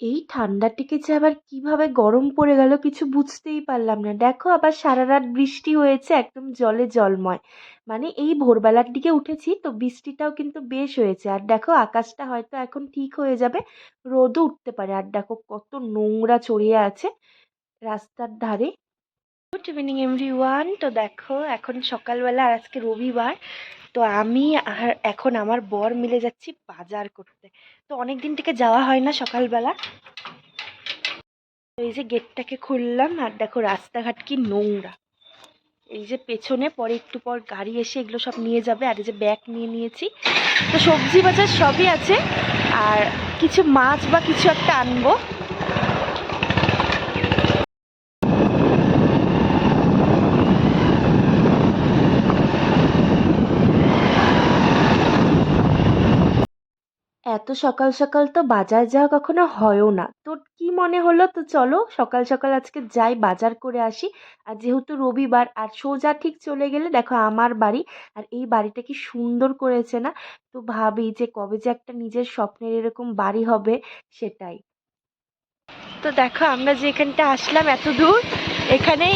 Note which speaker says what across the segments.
Speaker 1: এই ঠান্ডাটিকে যে আবার কীভাবে গরম পড়ে গেল কিছু বুঝতেই পারলাম না। দেখো আবার সারা রাত বৃষ্টি হয়েছে, একদম জলে জলময়। মানে এই ভোরবেলার দিকে উঠেছি তো বৃষ্টিটাও কিন্তু বেশ হয়েছে। আর দেখো আকাশটা হয়তো এখন ঠিক হয়ে যাবে, রোদও উঠতে পারে। আর দেখো কত নোংরা ছড়িয়ে আছে রাস্তার ধারে। গুড ইভিনিং এভরিওয়ান তো দেখো এখন সকালবেলা আর আজকে রবিবার। তো আমি আর এখন আমার বর মিলে যাচ্ছি বাজার করতে। তো অনেক দিন থেকে যাওয়া হয় না সকালবেলা। এই যে গেটটাকে খুললাম আর দেখো রাস্তাঘাট কি নোংরা। এই যে পেছনে, পরে একটু পর গাড়ি এসে এগুলো সব নিয়ে যাবে আর এই যে ব্যাগ নিয়ে নিয়েছি। তো সবজি বাজার সবই আছে আর কিছু মাছ বা কিছু একটা আনব। এত সকাল সকাল তো বাজার যাওয়া কখনো হয়ও না। তোর কি মনে হলো? তো চলো সকাল সকাল আজকে যাই বাজার করে আসি। আর যেহেতু রবিবার, আর সোজা ঠিক চলে গেলে দেখো আমার বাড়ি, আর এই বাড়িটা কি সুন্দর করেছে না? তো ভাবি যে কবে যে একটা নিজের স্বপ্নের এরকম বাড়ি হবে সেটাই। তো দেখো আমরা যে এখানটা আসলাম এত দূর এখানে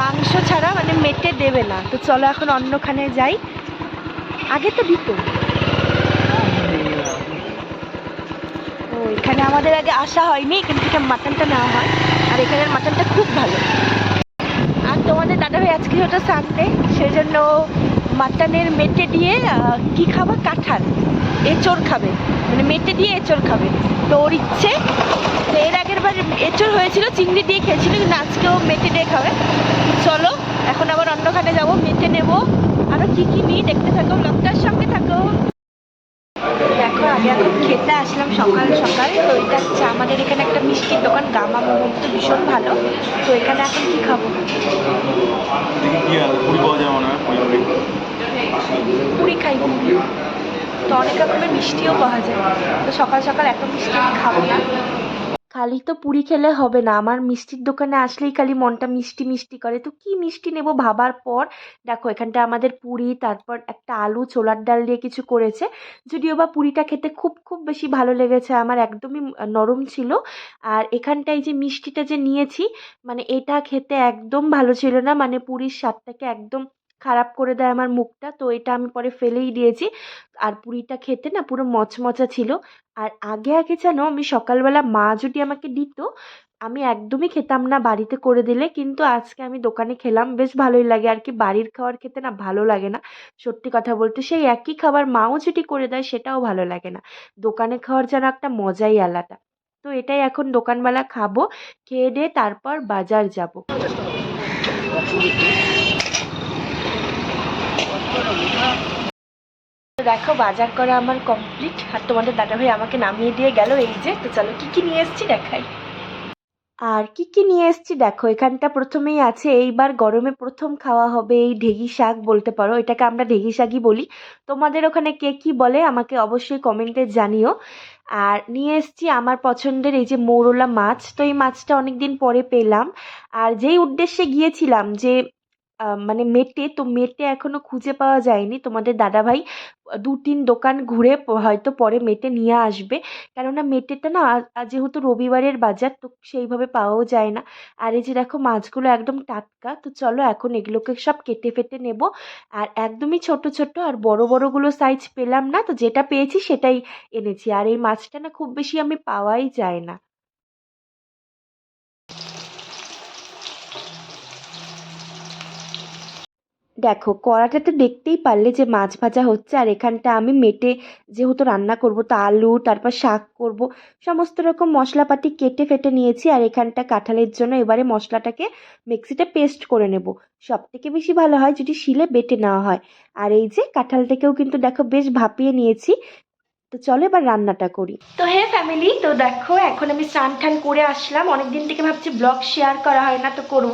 Speaker 1: মাংস ছাড়া মানে মেটে দেবে না। তো চলো এখন অন্যখানে যাই। আগে তো দিত। এখানে আমাদের আগে আসা হয়নি এখান থেকে মাটনটা নেওয়া হয়। আর এখানের মাটনটা খুব ভালো। আর তোমাদের দাদা ভাই আজকে ওটা সানডে সেই জন্য মাটনের মেটে দিয়ে কি খাবা? কাঁঠাল। এঁচড় খাবে। মানে মেটে দিয়ে এঁচড় খাবে। তো ওর ইচ্ছে এর আগের বার এঁচড় হয়েছিল, চিংড়ি দিয়ে খেয়েছিল, কিন্তু আজকেও মেটে দিয়ে খাবে। চলো, এখন আবার অন্যখানে যাব, মেটে নেব। আরও কী কী নিই, দেখতে থাকো দেখো আগে এখন খেতে আসলাম সকাল সকাল। তো এটা হচ্ছে আমাদের এখানে একটা মিষ্টির দোকান গামা মোমো তো ভীষণ ভালো। তো এখানে এখন কি খাব?
Speaker 2: পুরি
Speaker 1: খাই। তো অনেক রকমের মিষ্টিও পাওয়া যায়। তো সকাল সকাল এত মিষ্টি আমি খাব না। খালি তো পুরি খেলে হবে না। আমার মিষ্টির দোকানে আসলেই খালি মনটা মিষ্টি মিষ্টি করে। তো কি মিষ্টি নেব ভাবার পর? দেখো, এখানটা আমাদের পুরি, তারপর একটা আলু, ছোলার ডাল দিয়ে কিছু করেছে। যদিও বা পুরিটা খেতে খুব খুব বেশি ভালো লেগেছে। আমার একদমই নরম ছিল। আর এখানটায় যে মিষ্টিটা যে নিয়েছি মানে এটা খেতে একদম ভালো ছিল না। মানে পুরীর স্বাদটাকে একদম খারাপ করে দেয় আমার মুখটা, তো এটা আমি পরে ফেলেই দিয়েছি। আর পুরিটা খেতে না পুরো মচমচা ছিল। আর আগে আগে যেন আমি সকালবেলা মা যদি আমাকে দিত, আমি একদমই খেতাম না বাড়িতে করে দিলে। কিন্তু আজকে আমি দোকানে খেলাম, বেশ ভালোই লাগে। আর কি বাড়ির খাবার খেতে না ভালো লাগে না। সত্যি কথা বলতে সেই একই খাবার মাও যদি করে দেয়, সেটাও ভালো লাগে না। দোকানে খাওয়ার যেন একটা মজাই আলাদা। তো এটাই এখন দোকানবেলা খাব, খেয়ে দিয়ে তারপর বাজার যাব তো দেখো, বাজার করা আমার কমপ্লিট আর তোমাদের দাদাভাই আমাকে নামিয়ে দিয়ে গেল এই যে, তো চলো কি কি নিয়ে এসেছি দেখাই। আর কি কি নিয়ে এসেছি দেখো, এখানটা প্রথমেই আছে, এইবার গরমে প্রথম খাওয়া হবে এই ঢেঁড়ি শাক বলতে পারো, এটাকে আমরা ঢেঁড়ি শাকই বলি। তোমাদের ওখানে কে কি বলে আমাকে অবশ্যই কমেন্টে জানিও। আর নিয়ে এসেছি আমার পছন্দের এই যে মৌরলা মাছ, তো এই মাছটা অনেক দিন পরে পেলাম। আর যেই উদ্দেশ্যে গিয়েছিলাম যে মানে মেটে তো মেটে এখনও খুঁজে পাওয়া যায়নি। তোমাদের দাদাভাই দু তিন দোকান ঘুরে হয়তো পরে মেটে নিয়ে আসবে। কেননা মেটেটা না আজ যেহেতু রবিবারের বাজার তো সেইভাবে পাওয়াও যায় না। আর এই যে দেখো মাছগুলো একদম টাটকা, তো চলো এখন এগুলোকে সব কেটে ফেটে নেব। আর একদমই ছোট ছোট আর বড়, বড়গুলো সাইজ পেলাম না, তো যেটা পেয়েছি সেটাই এনেছি। আর এই মাছটা না খুব বেশি আমি পাওয়াই যায় না। দেখো কড়াটা তো দেখতেই পারলে যে মাছ ভাজা হচ্ছে, আর এখানটা আমি মেটে যেহেতু রান্না করব, তো আলু, তারপর শাক করব, সমস্ত রকম মশলাপাতি কেটে ফেটে নিয়েছি, আর এখানটা কাঁঠালের জন্য এবারে মশলাটাকে মিক্সিতে পেস্ট করে নেব। সব থেকে বেশি ভালো হয় যদি শিলে বেটে নেওয়া হয়। আর এই যে কাঁঠালটাকেও কিন্তু দেখো বেশ ভাপিয়ে নিয়েছি তো চলো এবার রান্নাটা করি। তো হ্যাঁ ফ্যামিলি তো দেখো, এখন আমি স্নান টান করে আসলাম। অনেক দিন থেকে ভাবছি ব্লগ শেয়ার করা হয় না, তো করব।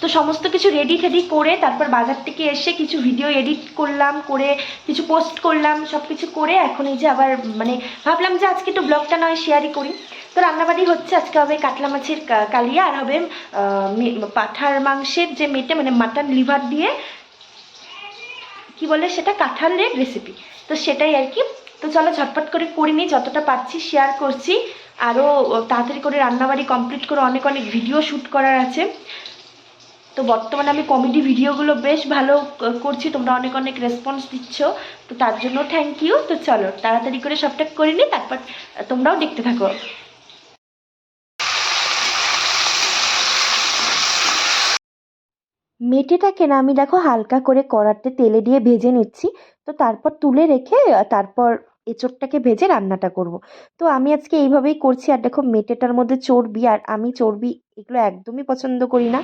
Speaker 1: তো সমস্ত কিছু রেডি টেডি করে তারপর বাজার থেকে এসে কিছু ভিডিও এডিট করলাম, করে কিছু পোস্ট করলাম সব কিছু করে এখন এই যে আবার মানে ভাবলাম যে আজকে একটু ব্লগটা নয় শেয়ারই করি। তো রান্নাবাড়ি হচ্ছে, আজকে হবে কাতলা মাছের কালিয়া আর হবে পাঁঠার মাংসের যে মেটে মানে মাটন লিভার দিয়ে, কি বলে সেটা? কাঁঠালের রেসিপি তো সেটাই আর কি তো চলো ঝটপট করে করে নিই, যতটা পারছি শেয়ার করছি। আরও তাড়াতাড়ি করে রান্নাবাড়ি কমপ্লিট করে অনেক অনেক ভিডিও শ্যুট করার আছে। তো বর্তমানে আমি কমেডি ভিডিওগুলো বেশ ভালো করছি, তোমরা অনেক অনেক রেসপন্স দিচ্ছ। তো তার জন্য থ্যাংক ইউ তো চলো তাড়াতাড়ি করে সবটা করে নিই, তারপর তোমরাও দেখতে থাকো। মেটেটাকে না আমি দেখো হালকা করে কড়াতে তেলে দিয়ে ভেজে নিচ্ছি। তো তারপর তুলে রেখে, তারপর এঁচোড়টাকে ভেজে রান্নাটা করব। তো আমি আজকে এইভাবেই করছি আর দেখো মেটেটার মধ্যে চর্বি আর আমি চর্বি এগুলো একদমই পছন্দ করি না।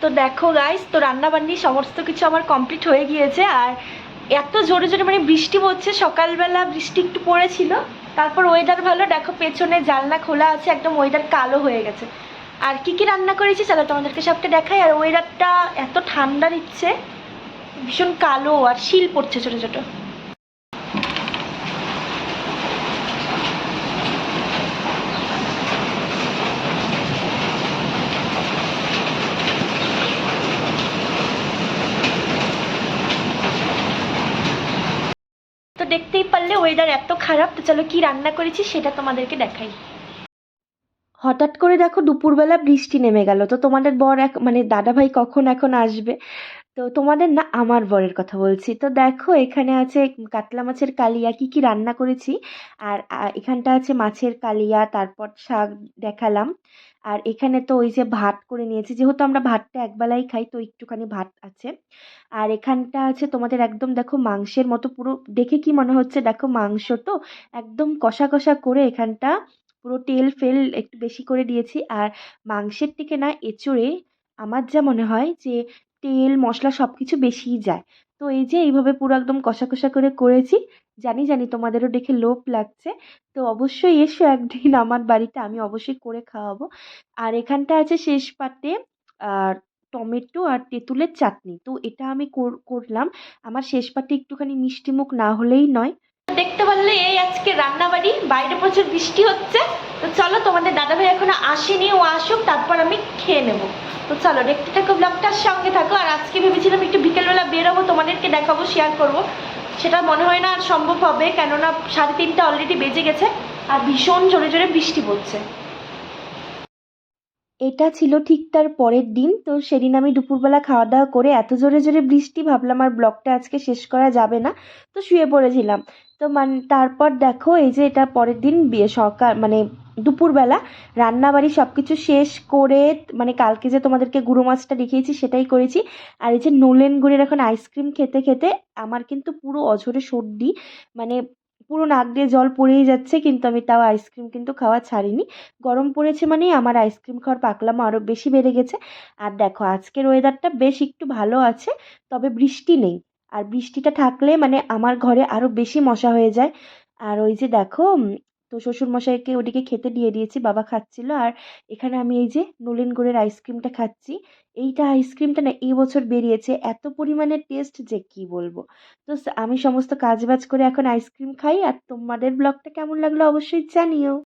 Speaker 1: তো দেখো গাইস তো রান্নাবান্নি সমস্ত কিছু আমার কমপ্লিট হয়ে গিয়েছে আর এত জোরে জোরে মানে বৃষ্টি পড়ছে, সকালবেলা বৃষ্টি একটু পড়েছিল, তারপর ওয়েদার ভালো, দেখো পেছনে জানলা খোলা আছে, একদম ওয়েদার কালো হয়ে গেছে। আর কি কি রান্না করেছি চলো তোমাদেরকে সবটা দেখাই। আর ওয়েদারটা এত ঠান্ডা দিচ্ছে, ভীষণ কালো, আর শিল পড়ছে ছোটো ছোটো। তো দেখতেই পারলে ওয়েদার এত খারাপ, তো চলো কি রান্না করেছি সেটা তোমাদেরকে দেখাই। হঠাৎ করে দেখো দুপুরবেলা বৃষ্টি নেমে গেল। তো তোমাদের বর এক মানে দাদাভাই কখন এখন আসবে? তো তোমাদের না আমার বরের কথা বলছি। তো দেখো এখানে আছে কাতলা মাছের কালিয়া, কি কি রান্না করেছি। আর এখানটা আছে মাছের কালিয়া, তারপর শাক দেখালাম। আর এখানে তো ওই যে ভাত করে নিয়েছি। যেহেতু আমরা ভাতটা একবেলাই খাই, তো একটুখানি ভাত আছে। আর এখানটা আছে তোমাদের একদম দেখো মাংসের মতো পুরো, দেখে কি মনে হচ্ছে? দেখো মাংস তো একদম কষা কষা করে এখানটা পুরো তেল ফেল একটু বেশি করে দিয়েছি। আর মাংসের থেকে না এঁচোড়ে আমার যা মনে হয় যে তেল, মশলা সব কিছু বেশিই যায়। তো এই যে এইভাবে পুরো একদম কষা কষা করে করেছি, জানি জানি তোমাদেরও দেখে লোভ লাগছে। তো অবশ্যই এসো একদিন আমার বাড়িতে, আমি অবশ্যই করে খাওয়াবো। আর এখানটা আছে শেষ পাতে, আর টমেটো আর তেঁতুলের চাটনি। তো এটা আমি কর- করলাম। আমার শেষ পাতে একটুখানি মিষ্টি মুখ না হলেই নয়। দেখতে পারলে এই আজকে রান্নাবাড়ি, বাইরে প্রচুর বৃষ্টি হচ্ছে। তো চলো, তোমাদের দাদাভাই এখনও আসেনি, ও আসুক, তারপর আমি খেয়ে নেব। তো চলো, দেখতে থাকো ব্লগটার সঙ্গে থাকো। আর আজকে ভেবেছিলাম একটু বিকেলবেলা বেরোবো, তোমাদেরকে দেখাবো শেয়ার করব। সেটা মনে হয় না আর সম্ভব হবে, কেননা সাড়ে তিনটা অলরেডি বেজে গেছে, আর ভীষণ জোরে জোরে বৃষ্টি পড়ছে। এটা ছিল ঠিক তার পরের দিন, তো সেদিন আমি দুপুরবেলা খাওয়া দাওয়া করে এত জোরে জোরে বৃষ্টি, ভাবলাম আর ব্লগটা আজকে শেষ করা যাবে না। তো শুয়ে পড়েছিলাম। তো মানে তারপর দেখো এই যে এটা পরের দিন বিয়ে সকাল মানে দুপুরবেলা রান্নাবাড়ি সব কিছু শেষ করে মানে কালকে যে তোমাদেরকে গুঁড়ো মাছটা দেখিয়েছি সেটাই করেছি। আর এই যে নোলেন গুড়ের এখন আইসক্রিম খেতে খেতে আমার কিন্তু পুরো অঝরে সর্দি মানে পুরো নাক দিয়ে জল পড়েই যাচ্ছে, কিন্তু আমি তাও আইসক্রিম কিন্তু খাওয়া ছাড়িনি। গরম পড়েছে মানেই আমার আইসক্রিম খাওয়ার পাকলামো আরও বেশি বেড়ে গেছে। আর দেখো আজকের ওয়েদারটা বেশ একটু ভালো আছে, তবে বৃষ্টি নেই। আর বৃষ্টিটা থাকলে মানে আমার ঘরে আরও বেশি মশা হয়ে যায়। আর ওই যে দেখো তো শ্বশুরমশাইকে ওদিকে খেতে দিয়ে দিয়েছি, বাবা খাচ্ছিল। আর এখানে আমি এই যে নলেন গুড়ের আইসক্রিমটা খাচ্ছি। এইটা আইসক্রিমটা না এই বছর বেরিয়েছে। এত পরিমাণে টেস্ট যে কি বলব? তো আমি সমস্ত কাজ বাজ করে এখন আইসক্রিম খাই। আর তোমাদের ব্লগটা কেমন লাগল অবশ্যই জানিও।